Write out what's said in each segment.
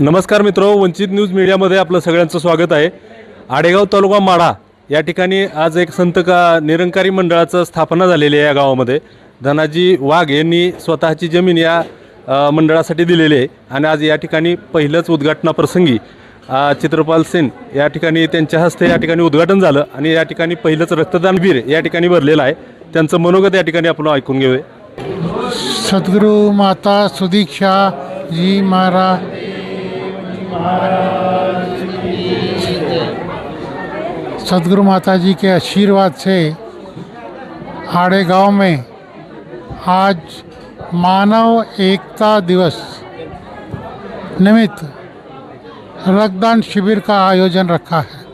नमस्कार मित्र वंचित न्यूज मीडियामध्ये आपलं सगळ्यांचं स्वागत आहे. आडेगाव तालुका माढा या ठिकाणी आज एक संत का निरंकारी मंडळाचं स्थापना झालेली आहे या गावामध्ये. धनाजी वाघ यांनी स्वतःची जमीन या मंडळासाठी दिलेली आहे आणि आज या ठिकाणी पहिलंच उद्घाटनाप्रसंगी चित्रपाल सेन या ठिकाणी त्यांच्या हस्ते या ठिकाणी उद्घाटन झालं आणि या ठिकाणी पहिलंच रक्तदान वीर या ठिकाणी भरलेलं आहे. त्यांचं मनोगत या ठिकाणी आपण ऐकून घेऊया. सदगुरु माता सुदीक्षा जी महाराज सदगुरु माता जी के आशीर्वाद से आड़े गाँव में आज मानव एकता दिवस निमित्त रक्तदान शिविर का आयोजन रखा है।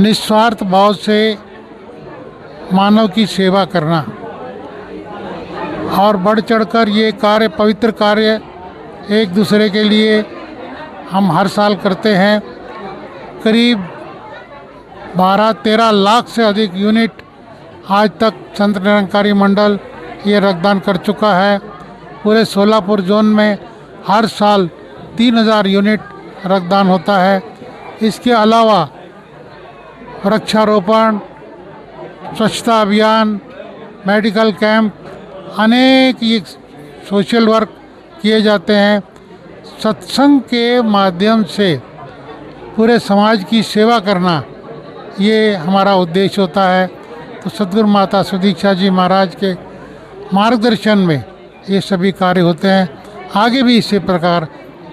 निस्वार्थ भाव से मानव की सेवा करना और बढ़ चढ़कर ये कार्य, पवित्र कार्य एक दूसरे के लिए हम हर साल करते हैं। करीब 12-13 लाख से अधिक यूनिट आज तक संत निरंकारी मंडल ये रक्तदान कर चुका है। पूरे सोलापुर जोन में हर साल 3000 यूनिट रक्तदान होता है। इसके अलावा वृक्षारोपण, स्वच्छता अभियान, मेडिकल कैंप, अनेक ये सोशल वर्क किए जाते हैं। सत्संग के माध्यम से पूरे समाज की सेवा करना ये हमारा उद्देश्य होता है। तो सदगुरु माता सुदीक्षा जी महाराज के मार्गदर्शन में ये सभी कार्य होते हैं। आगे भी इसी प्रकार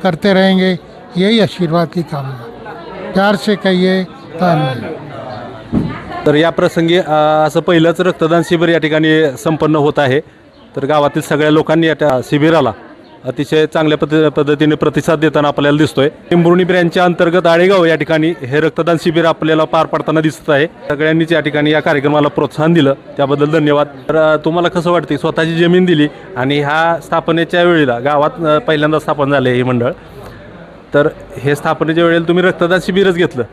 करते रहेंगे। यही आशीर्वाद की कामना। प्यार से कहिए धन्यवाद। तर या प्रसंगी असं पहिलंच रक्तदान शिबिर या ठिकाणी संपन्न होत आहे. तर गावातील सगळ्या लोकांनी या त्या शिबिराला अतिशय चांगल्या पद्ध पद्धतीने प्रतिसाद देताना आपल्याला दिसतोय. टिंबुर्णी ब्रँचच्या अंतर्गत आळेगाव या ठिकाणी हे रक्तदान शिबिर आपल्याला पार पडताना दिसत आहे. सगळ्यांनीच या ठिकाणी या कार्यक्रमाला प्रोत्साहन दिलं. त्याबद्दल धन्यवाद. तर तुम्हाला कसं वाटते स्वतःची जमीन दिली आणि ह्या स्थापनेच्या वेळेला गावात पहिल्यांदा स्थापन झाले हे मंडळ. तर हे स्थापनेच्या वेळेला तुम्ही रक्तदान शिबिरच घेतलं.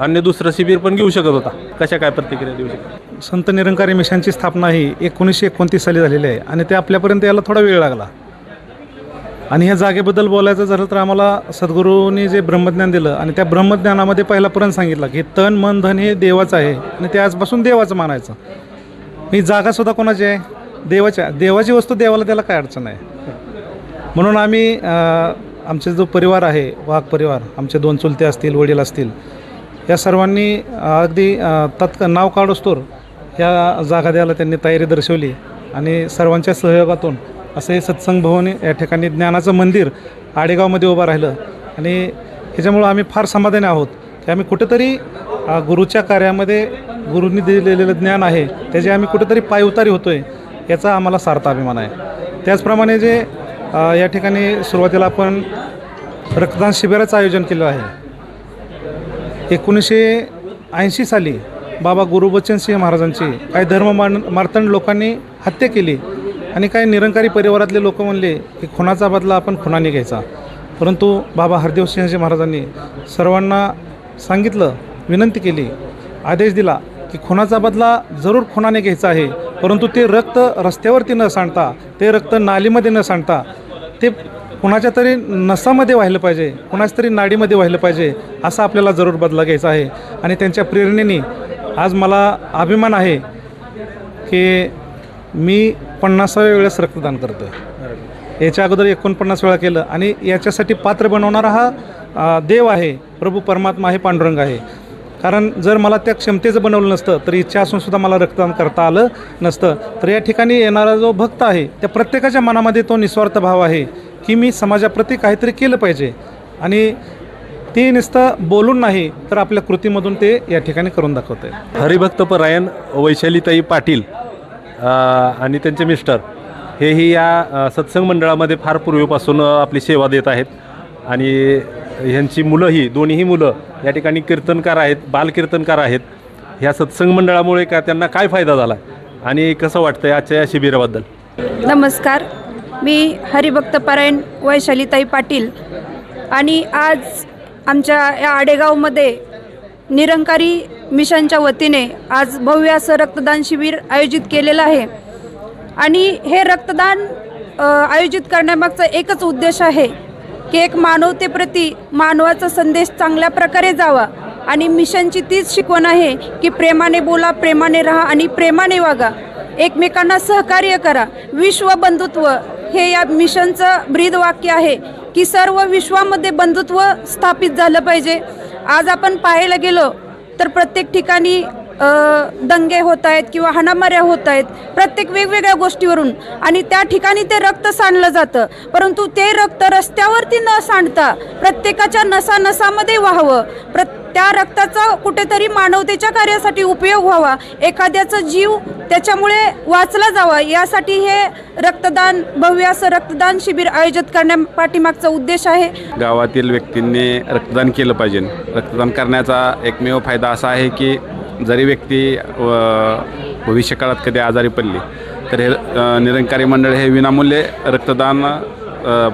अन्य दुसरं शिबिर पण घेऊ शकत होता. कशा काय प्रतिक्रिया देऊ शकता? संत निरंकारी मिशनची स्थापना ही एकोणीसशे एकोणतीस साली झालेली आहे आणि ते आपल्यापर्यंत यायला थोडा वेळ लागला. आणि ह्या जागेबद्दल बोलायचं झालं तर आम्हाला सद्गुरूंनी जे ब्रह्मज्ञान दिलं आणि त्या ब्रह्मज्ञानामध्ये पहिला पर्यंत सांगितलं की तन मन धन हे देवाचं आहे आणि ते आजपासून देवाचं मानायचं. ही जागासुद्धा कोणाची आहे? देवाच्या देवाची वस्तू देवाला त्याला काय अडचण आहे? म्हणून आम्ही आमचा आमचे जो परिवार आहे वाघ परिवार आमचे दोन चुलते असतील वडील असतील या सर्वांनी अगदी तत्क नाव काढोस्तोर ह्या जागा द्यायला त्यांनी तयारी दर्शवली आणि सर्वांच्या सहयोगातून असं हे सत्संग भवन या ठिकाणी ज्ञानाचं मंदिर आडेगावमध्ये उभं राहिलं. आणि ह्याच्यामुळं आम्ही फार समाधानी आहोत. की आम्ही कुठेतरी गुरुच्या कार्यामध्ये गुरुंनी दिलेलं ज्ञान आहे त्याचे आम्ही कुठेतरी पायउतारी होतो आहे याचा आम्हाला सार्थ अभिमान आहे. त्याचप्रमाणे जे या ठिकाणी सुरुवातीला आपण रक्तदान शिबिराचं आयोजन केलं आहे. एकोणीसशे ऐंशी साली बाबा गुरुबच्चनसिंह महाराजांची काही धर्म मान मार्तंड लोकांनी हत्या केली. आणि काही निरंकारी परिवारातले लोक म्हणले की खुनाचा बदला आपण खुनाने घ्यायचा. परंतु बाबा हरदेव सिंहजी महाराजांनी सर्वांना सांगितलं विनंती केली आदेश दिला की खुनाचा बदला जरूर खुनाने घ्यायचा आहे. परंतु ते रक्त रस्त्यावरती न सांडता ते रक्त नालीमध्ये न सांडता ते कुणाच्या तरी नसामध्ये व्हायला पाहिजे कुणाच्या तरी नाडीमध्ये व्हायला पाहिजे असा आपल्याला जरूर बदला घ्यायचा आहे. आणि त्यांच्या प्रेरणेने आज मला अभिमान आहे की मी पन्नासाव्या वेळेस रक्तदान करतं याच्या अगोदर एकोणपन्नास वेळा केलं आणि याच्यासाठी पात्र बनवणारा हा देव आहे प्रभू परमात्मा आहे पांडुरंग आहे. कारण जर मला त्या क्षमतेचं बनवलं नसतं तर इच्छा असून सुद्धा मला रक्तदान करता आलं नसतं. तर या ठिकाणी येणारा जो भक्त आहे त्या प्रत्येकाच्या मनामध्ये तो निस्वार्थ भाव आहे की मी समाजाप्रती काहीतरी केलं पाहिजे. आणि ते नुसतं बोलून नाही तर आपल्या कृतीमधून ते या ठिकाणी करून दाखवत आहे हरिभक्त परायण वैशालीताई पाटील आणि त्यांचे मिस्टर हेही या सत्संग मंडळामध्ये फार पूर्वीपासून आपली सेवा देत आहेत. आणि ह्यांची मुलंही दोन्हीही मुलं या ठिकाणी कीर्तनकार आहेत बालकीर्तनकार आहेत. ह्या सत्संग मंडळामुळे का त्यांना काय फायदा झाला? आणि कसं वाटतं आजच्या या शिबिराबद्दल? नमस्कार. मी हरिभक्त पारायण वैशालीताई पाटील. आणि आज आमच्या या आडेगावमध्ये निरंकारी मिशनच्या वतीने आज भव्य असं रक्तदान शिबिर आयोजित केलेलं आहे. आणि हे रक्तदान आयोजित करण्यामागचा एकच उद्देश आहे की एक मानवतेप्रती मानवाचा संदेश चांगल्या प्रकारे जावा. आणि मिशनची तीच शिकवण आहे की प्रेमाने बोला प्रेमाने राहा आणि प्रेमाने वागा. एकमेकांना सहकार्य करा. विश्व बंधुत्व हे या मिशनचं ब्रीद वाक्य आहे की सर्व विश्वामध्ये बंधुत्व स्थापित झालं पाहिजे. आज आपण पाहायला गेलो तर प्रत्येक ठिकाणी दंगे होत आहेत किंवा हाणामाऱ्या होत आहेत प्रत्येक वेगवेगळ्या गोष्टीवरून. आणि त्या ठिकाणी ते रक्त सांडलं जातं. परंतु ते रक्त रस्त्यावरती न सांडता प्रत्येकाच्या नसानसामध्ये व्हावं. प्र त्या रक्ताचा कुठेतरी मानवतेच्या कार्यासाठी उपयोग व्हावा. एखाद्याचा जीव त्याच्यामुळे वाचला जावा. यासाठी हे रक्तदान भव्य असं रक्तदान शिबिर आयोजित करण्या पाठीमागचा उद्देश आहे. गावातील व्यक्तींनी रक्तदान केलं पाहिजे. रक्तदान करण्याचा एकमेव फायदा असा आहे की जरी व्यक्ती भविष्यकाळात कधी आजारी पडली तर हे निरंकारी मंडळ हे विनामूल्य रक्तदान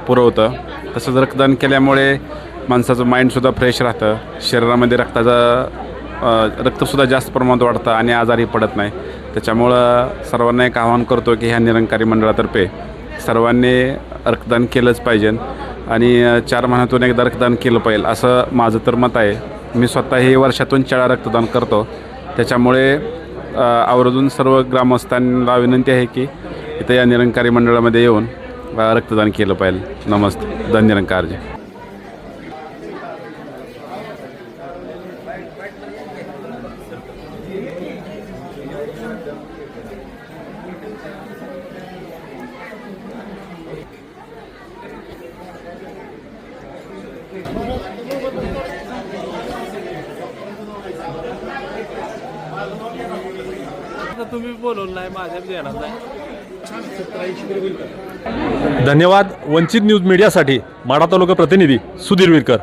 पुरवतं. तसंच रक्तदान केल्यामुळे माणसाचं माइंडसुद्धा फ्रेश राहतं. शरीरामध्ये रक्ताचं रक्तसुद्धा जास्त प्रमाणात वाढतं आणि आजारी पडत नाही. त्याच्यामुळं सर्वांना एक आवाहन करतो की ह्या निरंकारी मंडळातर्फे सर्वांनी रक्तदान केलंच पाहिजे. आणि चार महिन्यातून एकदा रक्तदान केलं पाहिजे. असं माझं तर मत आहे. मी स्वतः हे वर्षातून चार रक्तदान करतो. त्याच्यामुळे आवर्जून सर्व ग्रामस्थांना विनंती आहे की इथं या निरंकारी मंडळामध्ये येऊन रक्तदान केलं पाहिजे. नमस्ते. धन निरंकारजी तुम्ही बोलवलं नाही माझ्या देणार नाही. धन्यवाद वंचित न्यूज मीडियासाठी माढा तालुका प्रतिनिधी सुधीर विरकर.